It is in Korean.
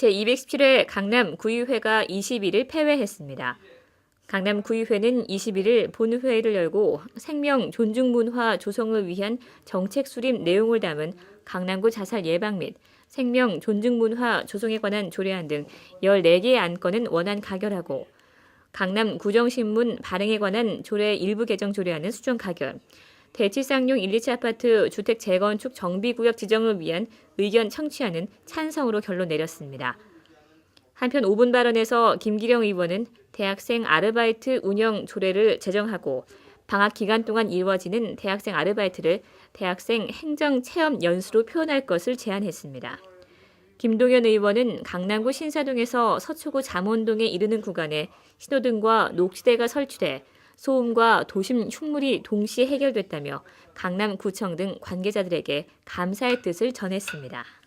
제217회 강남 구의회가 21일 폐회했습니다. 강남 구의회는 21일 본회의를 열고 생명 존중 문화 조성을 위한 정책 수립 내용을 담은 강남구 자살 예방 및 생명 존중 문화 조성에 관한 조례안 등 14개의 안건은 원안 가결하고 강남 구정신문 발행에 관한 조례 일부 개정 조례안은 수정 가결, 대치쌍용 1, 2차 아파트 주택 재건축 정비구역 지정을 위한 의견 청취안은 찬성으로 결론 내렸습니다. 한편 5분 발언에서 김기령 의원은 대학생 아르바이트 운영 조례를 제정하고 방학 기간 동안 이루어지는 대학생 아르바이트를 대학생 행정 체험 연수로 표현할 것을 제안했습니다. 김동연 의원은 강남구 신사동에서 서초구 잠원동에 이르는 구간에 신호등과 녹지대가 설치돼 소음과 도심 흉물이 동시에 해결됐다며 강남구청 등 관계자들에게 감사의 뜻을 전했습니다.